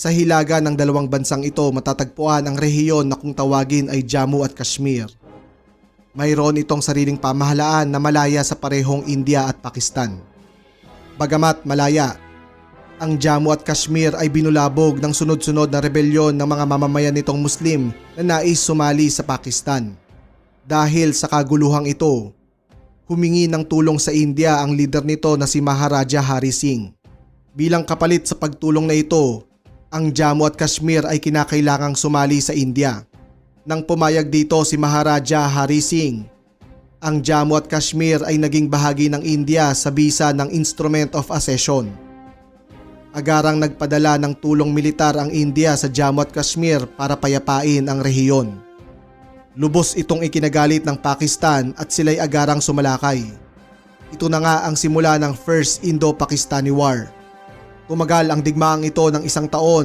Sa hilaga ng dalawang bansang ito matatagpuan ang rehiyon na kung tawagin ay Jammu at Kashmir. Mayroon itong sariling pamahalaan na malaya sa parehong India at Pakistan. Bagamat malaya, ang Jammu at Kashmir ay binulabog ng sunod-sunod na rebelyon ng mga mamamayan nitong Muslim na nais sumali sa Pakistan. Dahil sa kaguluhang ito, humingi ng tulong sa India ang leader nito na si Maharaja Hari Singh. Bilang kapalit sa pagtulong na ito, ang Jammu at Kashmir ay kinakailangang sumali sa India. Nang pumayag dito si Maharaja Hari Singh, ang Jammu at Kashmir ay naging bahagi ng India sa bisa ng Instrument of Accession. Agarang nagpadala ng tulong militar ang India sa Jammu at Kashmir para payapain ang rehiyon. Lubos itong ikinagalit ng Pakistan at sila'y agarang sumalakay. Ito na nga ang simula ng First Indo-Pakistani War. Tumagal ang digmaang ito ng isang taon